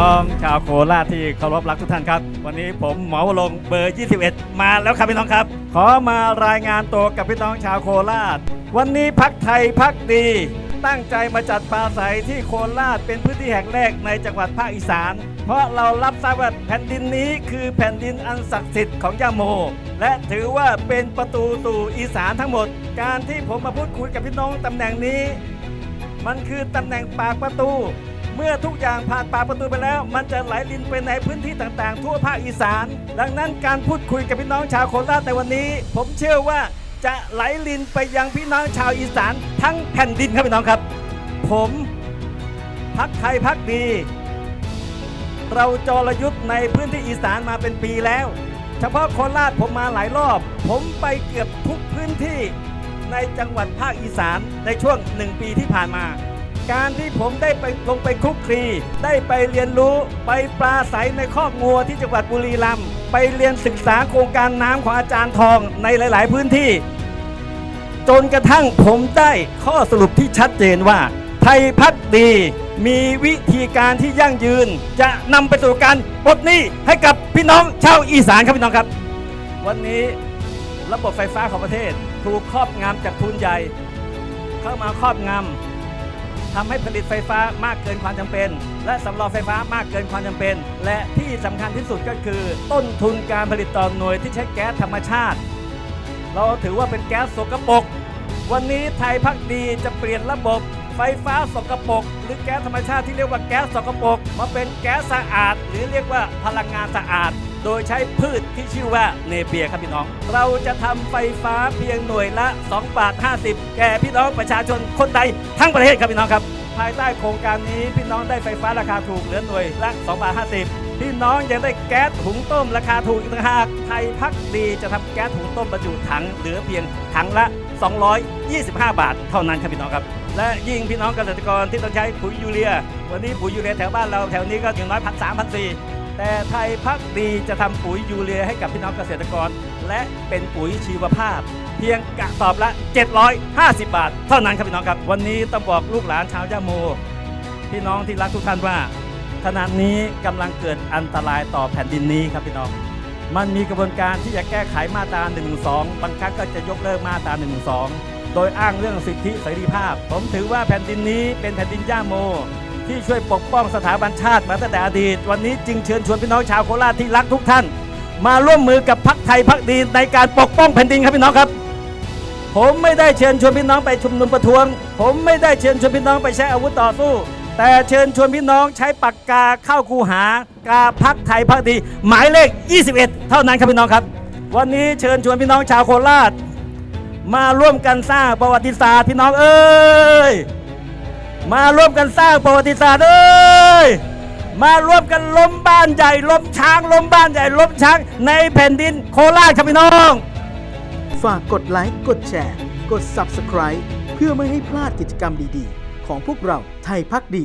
้องชาวโคราชที่เคารพรักทุกท่านครับ วันนี้ผมหมอวรงเบอร์ 21 มาแล้วครับพี่น้องครับ ขอมารายงานตัวกับพี่น้องชาวโคราช วันนี้พักไทยพักดี ตั้งใจมาจัดปราศัยที่โคราชเป็นพื้นที่แห่งแรกในจังหวัดภาคอีสาน เพราะเรารับทราบว่าแผ่นดินนี้คือแผ่นดินอันศักดิ์สิทธิ์ของย่าโม และถือว่าเป็นประตูสู่อีสานทั้งหมด การที่ผมมาพูดคุยกับพี่น้องตำแหน่งนี้ มันคือตำแหน่งปากประตู เมื่อทุกอย่างผ่านปากประตูไปแล้ว มันจะไหลลินไปในพื้นที่ต่างๆ ทั่วภาคอีสาน ดังนั้นการพูดคุยกับพี่น้องชาวโคราชในวันนี้ ผมเชื่อว่าจะไหลลินไปยังพี่น้องชาวอีสาน ทั้งแผ่นดินครับพี่น้องครับ ผมพักไทยพักดี เราจรยุทธ์ในพื้นที่อีสานมาเป็นปีแล้ว เฉพาะโคราชผมมาหลายรอบ ผมไปเกือบทุกพื้นที่ในจังหวัดภาคอีสานในช่วงหนึ่งปีที่ผ่านมา การที่ผมได้ไปลงไปคุกคลี ได้ไปเรียนรู้ไปปลาใสในคอกงัวที่จังหวัดบุรีรัมย์ไปเรียนศึกษาโครงการน้ำของอาจารย์ทองในหลาย ๆ พื้นที่ จนกระทั่งผมได้ข้อสรุปที่ชัดเจนว่า ไทยพักดีมีวิธีการที่ยั่งยืน จะนำไปสู่การปลดหนี้ให้กับพี่น้องชาวอีสานครับพี่น้องครับ วันนี้ระบบไฟฟ้าของประเทศ ถูกครอบงำจากทุนใหญ่ เข้ามาครอบงำ ทำให้ผลิตไฟฟ้ามากเกินความจำเป็น และสำรองไฟฟ้ามากเกินความจำเป็น และที่สำคัญที่สุดก็คือ ต้นทุนการผลิตต่อหน่วยที่ใช้แก๊สธรรมชาติ เราถือว่าเป็นแก๊สสกปรกวันนี้ไทยพักดีจะเปลี่ยนระบบไฟฟ้าสกปรกหรือแก๊สธรรมชาติที่เรียกว่าแก๊สสกปรกมาเป็นแก๊สสะอาด หรือเรียกว่าพลังงานสะอาด โดยใช้พืชที่ชื่อว่าเนเปียครับพี่น้อง เราจะทำไฟฟ้าเพียงหน่วยละ 2 บาท 50 แก่พี่น้องประชาชนคนไทยทั้งประเทศครับพี่น้องครับ ภายใต้โครงการนี้พี่น้องได้ไฟฟ้าราคาถูกเหลือหน่วยละ2บาท50 พี่น้องยังได้แก๊สหุงต้มราคาถูกอีกต่างหากไทยพักดีจะทำแก๊สหุงต้มบรรจุถังเหลือเพียงถังละ 225 บาท เท่านั้นครับพี่น้องครับและยิ่งพี่น้องเกษตรกรที่ต้องใช้ปุ๋ยยูเรีย วันนี้ปุ๋ยยูเรียแถวบ้านเราแถวนี้ก็อย่างน้อยพันสามพันสี่ แต่ไทยพักดีจะทำปุ๋ยยูเรียให้กับพี่น้องเกษตรกร และเป็นปุ๋ยชีวภาพ เพียงกระสอบละ 750 บาท เท่านั้นครับพี่น้องครับ วันนี้ต้องบอกลูกหลานชาวยะโม พี่น้องที่รักทุกท่านว่าขณะนี้กำลังเกิดอันตรายต่อแผ่นดินนี้ครับพี่น้อง มันมีกระบวนการที่จะแก้ไขมาตรา1นึบางครั้งก็จะยกเลิกมาตรา1นึโดยอ้างเรื่องสิทธิเสรีภาพ ผมถือว่าแผ่นดินนี้เป็นแผ่นดินย่าโม ที่ช่วยปกป้องสถาบันชาติมาตั้งแต่อดีต วันนี้จึงเชิญชวนพี่น้องชาวโคราชที่รักทุกท่าน มาร่วมมือกับพักไทยพักดีในการปกป้องแผ่นดินครับพี่น้องครับ ผมไม่ได้เชิญชวนพี่น้องไปชุมนุมประท้วง ผมไม่ได้เชิญชวนพี่น้องไปใช้อาวุธต่อสู้ แต่เชิญชวนพี่น้องใช้ปากกาเข้าคูหากาพักไทยพักดี หมายเลข 21 เท่านั้นครับพี่น้องครับ วันนี้เชิญชวนพี่น้องชาวโคราชมาร่วมกันสร้างประวัติศาสตร์พี่น้องเอ้ย มาร่วมกันสร้างประวัติศาสตร์เอ้ยมาร่วมกันล้มบ้านใหญ่ล้มช้างล้มบ้านใหญ่ล้มช้างในแผ่นดินโคราชครับพี่น้อง ฝากกดไลค์กดแชร์ กด Subscribe เพื่อไม่ให้พลาดกิจกรรมดีๆ ของพวกเราไทยพักดี